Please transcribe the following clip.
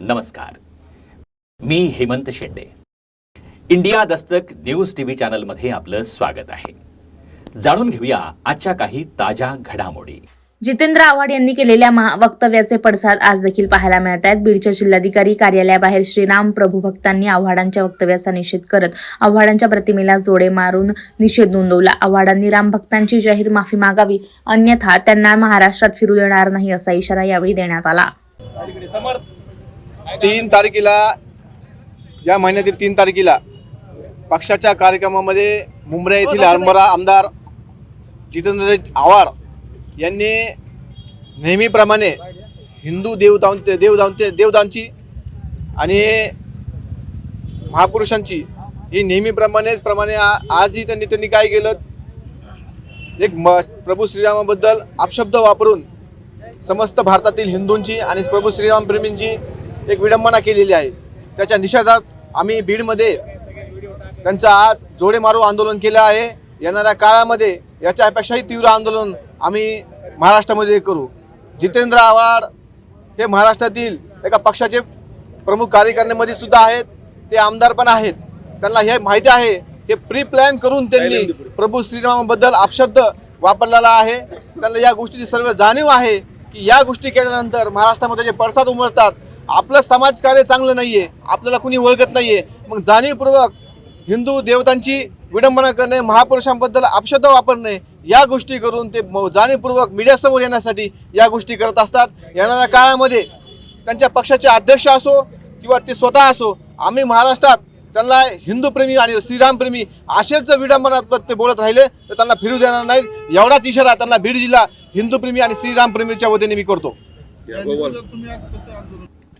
नमस्कार. मी Hemant Shende. India Dastak news TV चॅनलमध्ये आपलं स्वागत आहे. जाणून घेऊया आजच्या काही ताज्या घडामोडी. जितेंद्र आव्हाड यांनी केलेल्या महा- वक्तव्याचे पडसाद आज देखील पाहायला मिळत आहेत. बीडच्या जिल्हाधिकारी कार्यालयाबाहेर श्रीराम प्रभू भक्तांनी आव्हाडांच्या वक्तव्याचा निषेध करत आव्हाडांच्या प्रतिमेला जोडे मारून निषेध नोंदवला. आव्हाडांनी राम भक्तांची जाहीर माफी मागावी अन्यथा त्यांना महाराष्ट्रात फिरू देणार नाही असा इशारा यावेळी देण्यात आला. तीन तारखेला या महिन्यातील तीन तारखेला पक्षाच्या कार्यक्रमामध्ये मुंब्रा येथील हरभरा आमदार जितेंद्र आव्हाड यांनी नेहमीप्रमाणे हिंदू देवदां देवदां देवदांची आणि महापुरुषांची ही नेहमीप्रमाणेच प्रमाणे आ- आजही त्यांनी त्यांनी काय केलं? एक म प्रभू श्रीरामाबद्दल अपशब्द वापरून समस्त भारतातील हिंदूंची आणि प्रभू श्रीराम प्रेमींची एक विडंबना केलेली आहे. त्याच्या निषेधात आम्ही बीडमध्ये त्यांचं आज जोडे मारू आंदोलन केलं आहे. येणाऱ्या काळामध्ये याच्यापेक्षाही तीव्र आंदोलन आम्ही महाराष्ट्रामध्ये करू. जितेंद्र आव्हाड हे महाराष्ट्रातील एका पक्षाचे प्रमुख कार्यकारिणीमध्ये सुद्धा आहेत. ते आमदार पण आहेत. त्यांना हे माहिती आहे. हे प्री प्लॅन करून त्यांनी प्रभू श्रीरामाबद्दल अपशब्द वापरलेला आहे. त्यांना या गोष्टीची सर्व जाणीव आहे की या गोष्टी केल्यानंतर महाराष्ट्रामध्ये जे पडसाद उमटतात आपलं समाजकार्य चांगलं नाहीये आपल्याला कुणी ओळखत नाहीये. मग जाणीवपूर्वक हिंदू देवतांची विडंबना करणे महापुरुषांबद्दल अपशब्द वापरणे या गोष्टी करून ते जाणीवपूर्वक मीडियासमोर येण्यासाठी या गोष्टी करत असतात. येणाऱ्या काळामध्ये त्यांच्या पक्षाचे अध्यक्ष असो किंवा ते स्वतः असो आम्ही महाराष्ट्रात त्यांना हिंदूप्रेमी आणि श्रीरामप्रेमी असेच विडंबनात्मक ते बोलत राहिले तर त्यांना फिरू देणार नाहीत. एवढाच इशारा त्यांना बीड जिल्हा हिंदूप्रेमी आणि श्रीरामप्रेमीच्या वतीने मी करतो.